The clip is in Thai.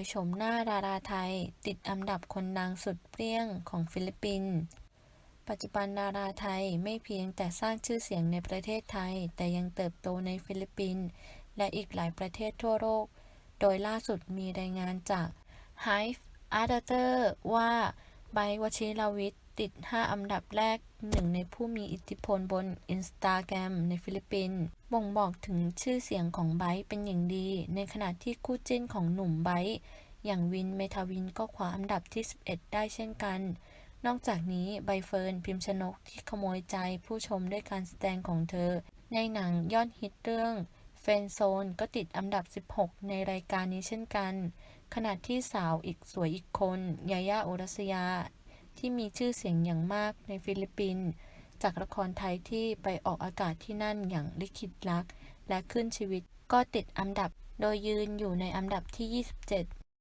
ยโฉมหน้าดาราไทย ติดอันดับคนดังสุดเปรี้ยงของฟิลิปปินส์ปัจจุบันดาราไทยไม่เพียงแต่สร้างชื่อเสียงในประเทศไทย แต่ยังเติบโตในฟิลิปปินส์และอีกหลายประเทศทั่วโลก โดยล่าสุดมีรายงานจาก Hive a d a t e r ว่า ไบร์วชิรวิทย์ ติด 5 อันดับแรกหนึ่งในผู้มีอิทธิพลบน Instagram ในฟิลิปปินส์บ่งบอกถึงชื่อเสียงของไบร์เป็นอย่างดี ในขณะที่คู่จิ้นของหนุ่มไบร์อย่างวินเมทาวินก็คว้าอันดับที่ 11 ได้เช่นกัน นอกจากนี้ใบเฟิร์นพิมชนกที่ขโมยใจผู้ชมด้วยการแสดงของเธอ ในหนังยอดฮิตเรื่อง เฟนโซนก็ติดอันดับ 16 ในรายการนี้เช่นกัน ขณะที่สาวอีกสวยอีกคน ยาย่าอุรัสยา ที่มีชื่อเสียงอย่างมากในฟิลิปปินส์จากละครไทยที่ไปออกอากาศที่นั่นอย่างลิขิตรัก และขึ้นชีวิตก็ติดอันดับ โดยยืนอยู่ในอันดับที่ 27